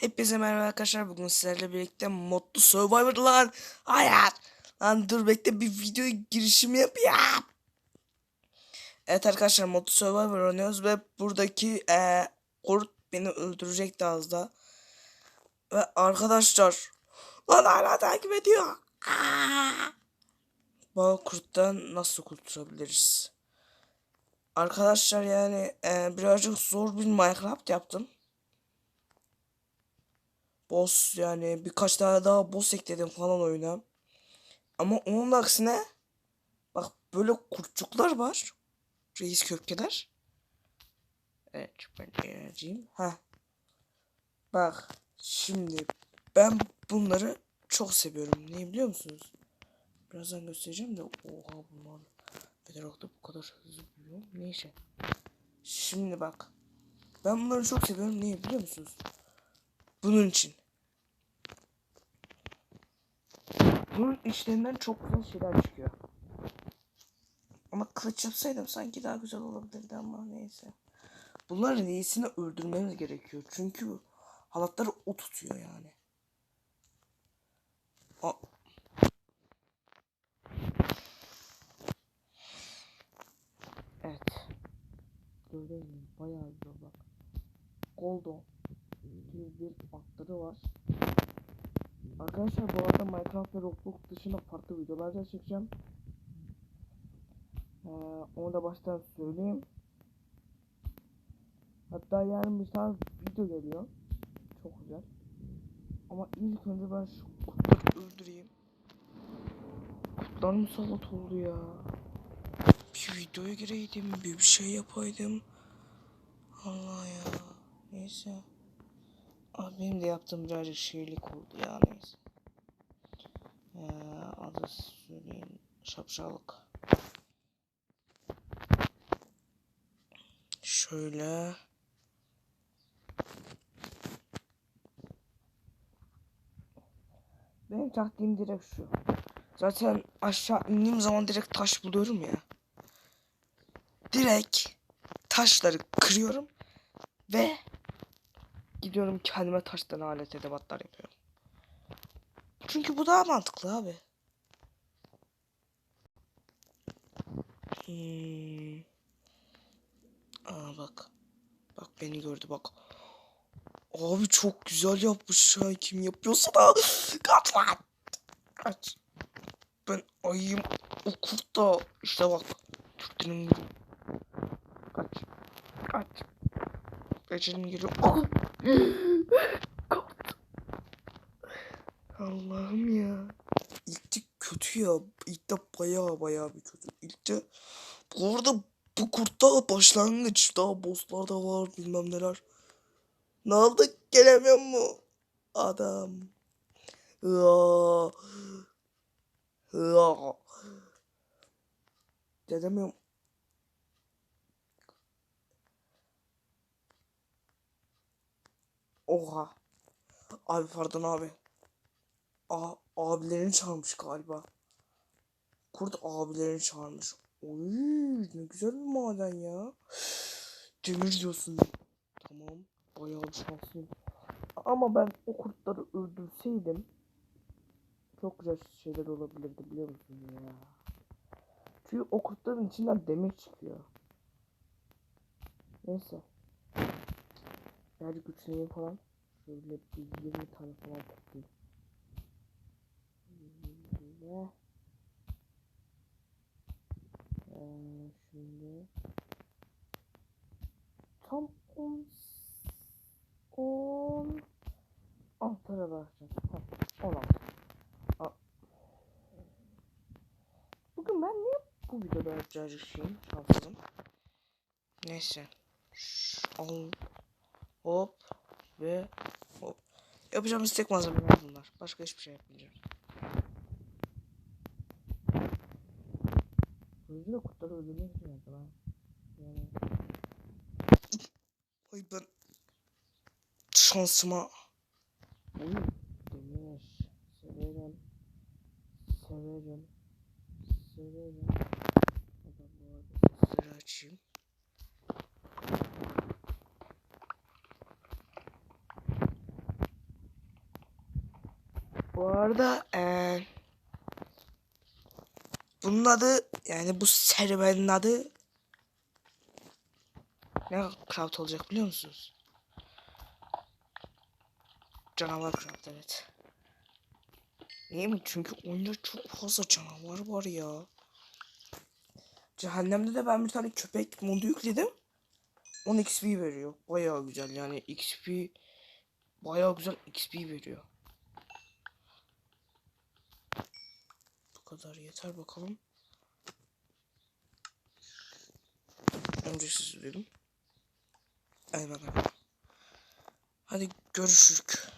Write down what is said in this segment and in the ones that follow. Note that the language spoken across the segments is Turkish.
Hepinize merhaba arkadaşlar. Bugün sizlerle birlikte modlu Survivor lan. Hayır. Lan dur bekle bir video girişimi yapayım. Evet arkadaşlar modlu Survivor oynuyoruz ve buradaki eee kurt beni öldürecekti az da. Ve arkadaşlar lan hala takip ediyor. Bu kurttan nasıl kurtulabiliriz? Arkadaşlar yani eee, birazcık zor bir Minecraft yaptım. Boss yani birkaç tane daha boss ekledim falan oyuna. Ama onun aksine bak böyle kurtçuklar var. Reis köfkeler. Evet ben geleceğim. Ha. Bak şimdi ben bunları çok seviyorum. Niye biliyor musunuz? Birazdan göstereceğim de oha bunlar Bedrock'ta bu kadar hızlı büyüyor. Neyse. Şimdi bak. Ben bunları çok seviyorum. Niye biliyor musunuz? Bunun için. Bunun içlerinden çok güzel şeyler çıkıyor. Ama kılıç yapsaydım sanki daha güzel olabilirdi ama neyse. Bunların iyisini öldürmemiz gerekiyor. Çünkü halatları o tutuyor yani. A evet. Gördüğünüz bayağı güzel bak. Goldo bir atları var. Arkadaşlar bu arada Minecraft ve Roblox dışında farklı videolar da çekeceğim. Ee, onu da baştan söyleyeyim. Hatta yarın bir tane video geliyor. Çok güzel. Ama ilk önce ben şu kurtları öldüreyim. Kurtlar musallat oldu ya. Bir videoya gireydim, bir şey yapaydım. Allah ya. Neyse. Abi benim de yaptığım birazcık şeylik oldu ya neyse. Ee, adı söyleyeyim şapşalık. Şöyle. Benim taktiğim direkt şu. Zaten aşağı indiğim zaman direkt taş buluyorum ya. Direkt taşları kırıyorum ve gidiyorum kendime taştan alet edevatlar yapıyorum. Çünkü bu daha mantıklı abi. Hmm. Aa bak. Bak beni gördü bak. Abi çok güzel yapmış ya. Kim yapıyorsa da. Kaç lan. Kaç. Ben ayıyım. O kurt da. İşte bak. Türklerin gibi. Kaç. Kaç. Ecelim geliyor. Allah'ım ya. İlk de kötü ya. İlk de baya baya bir kötü. İlk de bu arada bu kurt daha başlangıç. Daha bosslar da var bilmem neler. Ne oldu gelemiyor mu? Adam. Ya. Ya. Gelemiyorum. Oha. Abi pardon abi. A abilerini çağırmış galiba. Kurt abilerini çağırmış. Oy ne güzel bir maden ya. Demir diyorsun. Tamam. Bayağı şanslıyım. Ama ben o kurtları öldürseydim çok güzel şeyler olabilirdi biliyor musun ya. Çünkü o kurtların içinden demir çıkıyor. Neyse. Birazcık güçleneyim falan. Şöyle bir 20 tane falan toplayayım. Şöyle. Ee, şimdi tam 10 10 Altara bakacağız. Ha, 16. Aa. Bugün ben niye bu videoda birazcık şeyim şanssızım. Neyse. Al. Hop. Ve hop. Yapacağımız tek malzemeler bunlar. Başka hiçbir şey yapmayacağız. Hızlı da kurtları öldürmek için yaptım ha. Yani. Ay ben şansıma. Oy demir. Severim. Severim. Severim. Hadi bu arada sesleri açayım. Bu arada eee bunun adı yani bu serüvenin adı ne craft olacak biliyor musunuz? Canavar craft evet. Niye mi? Çünkü oyunda çok fazla canavar var ya. Cehennemde de ben bir tane köpek modu yükledim. 10 XP veriyor. Bayağı güzel yani XP bayağı güzel XP veriyor. Bu kadar yeter bakalım. Önce siz dedim. Eyvallah. Hadi görüşürük.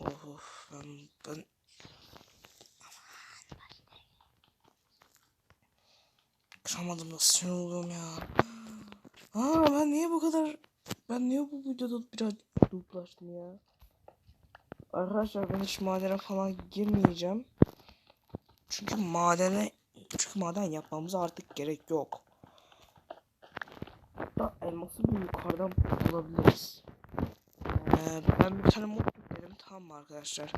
Of of ben ben Kıramadım da sinir oluyorum ya. Aa ben niye bu kadar ben niye bu videoda biraz duplaştım ya? Arkadaşlar ben hiç madene falan girmeyeceğim. Çünkü madene çünkü maden yapmamıza artık gerek yok. Hatta elması bir yukarıdan bulabiliriz. Ee, ben bir tane mod yükledim tamam mı arkadaşlar?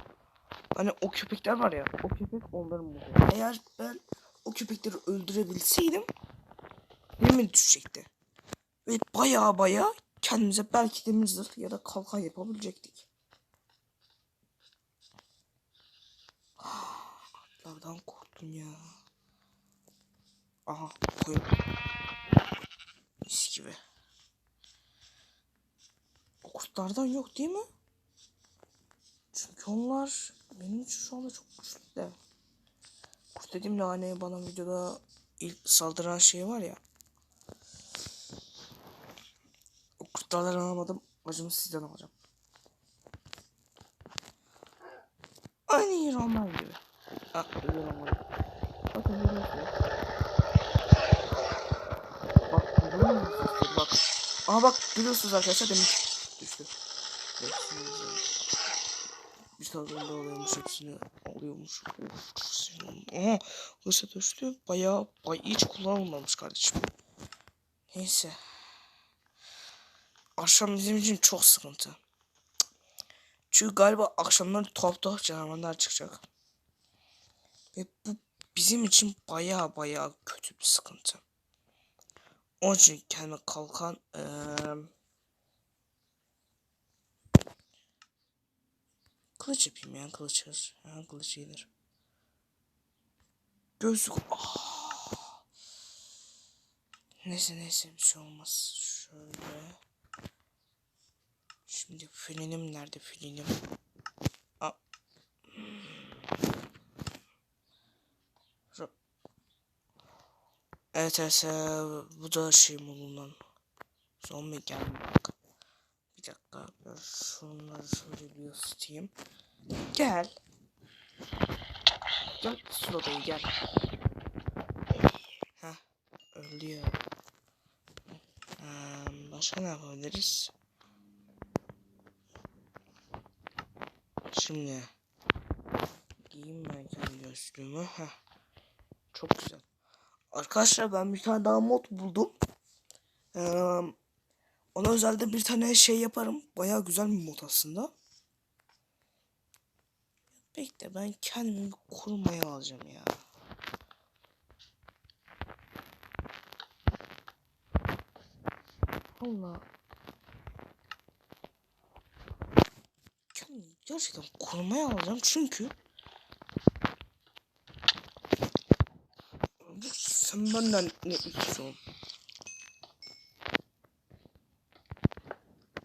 Hani o köpekler var ya o köpek onların modu. Eğer ben o köpekleri öldürebilseydim yemin düşecekti. Ve baya baya kendimize belki demir zırh ya da kalkan yapabilecektik. Atlardan korktum ya. Aha koyun. Mis gibi. O kurtlardan yok değil mi? Çünkü onlar benim için şu anda çok güçlü de. Kurt dediğimle hani bana videoda ilk saldıran şey var ya. O kurtlardan alamadım. Acımı sizden alacağım. Aynı roman gibi. Ah, ölüyorum onu. Bakın. Bak? Bak. Aha bak, görüyorsunuz arkadaşlar demiş. Düştü. Bir tane da oluyormuş hepsini alıyormuş. Aha, hırsa düştü. Bayağı, bayağı hiç kullanılmamış kardeşim. Neyse. Akşam bizim için çok sıkıntı. Çünkü galiba akşamları tuhaf tuhaf canavarlar çıkacak. Ve bu bizim için baya baya kötü bir sıkıntı. Onun için kendime kalkan ee, kılıç yapayım ya kılıç yazır. Ha, kılıç iyidir. Gözlük. Ah. Neyse neyse bir şey olmaz. Şöyle. Şimdi frenim nerede frenim? Evet evet e, bu da şey bulunan. Zombi geldi bak. Bir dakika şunları şöyle bir ısıtayım. Gel. Gel Sloda'yı gel. Heh öldü ya. Ee, başka ne yapabiliriz? Şimdi giyeyim ben kendi gözlüğümü. Heh. Çok güzel. Arkadaşlar ben bir tane daha mod buldum. Ee, ona özelde bir tane şey yaparım. Baya güzel bir mod aslında. Bekle ben kendimi bir korumaya alacağım ya. Allah. Kendimi gerçekten korumaya alacağım çünkü sen benden ne istiyorsun?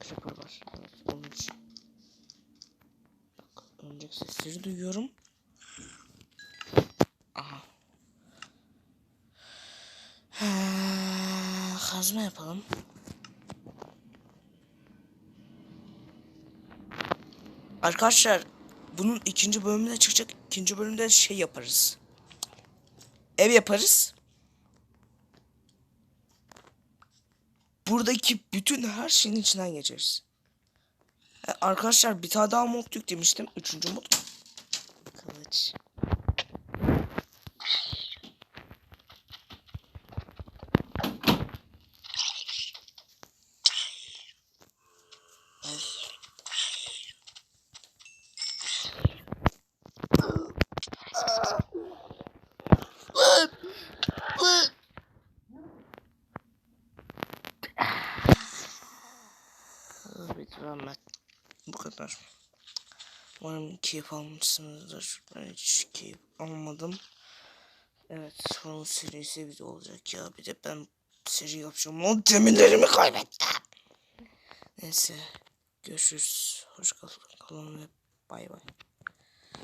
Creeper var. Onun için. Bak, önceki sesleri duyuyorum. Aha. Ha, kazma yapalım. Arkadaşlar bunun ikinci bölümü de çıkacak. İkinci bölümde şey yaparız. Ev yaparız. Buradaki bütün her şeyin içinden geçeriz. Ha, arkadaşlar bir tane daha mod yüklemiştim. Üçüncü mod. Kılıç. Bu kadar. Umarım keyif almışsınızdır. Ben hiç keyif almadım. Evet bunun serisi bir de olacak ya. Bir de ben seri yapacağım. O demirlerimi kaybettim. Neyse. Görüşürüz. Hoş kalın ve bay bay.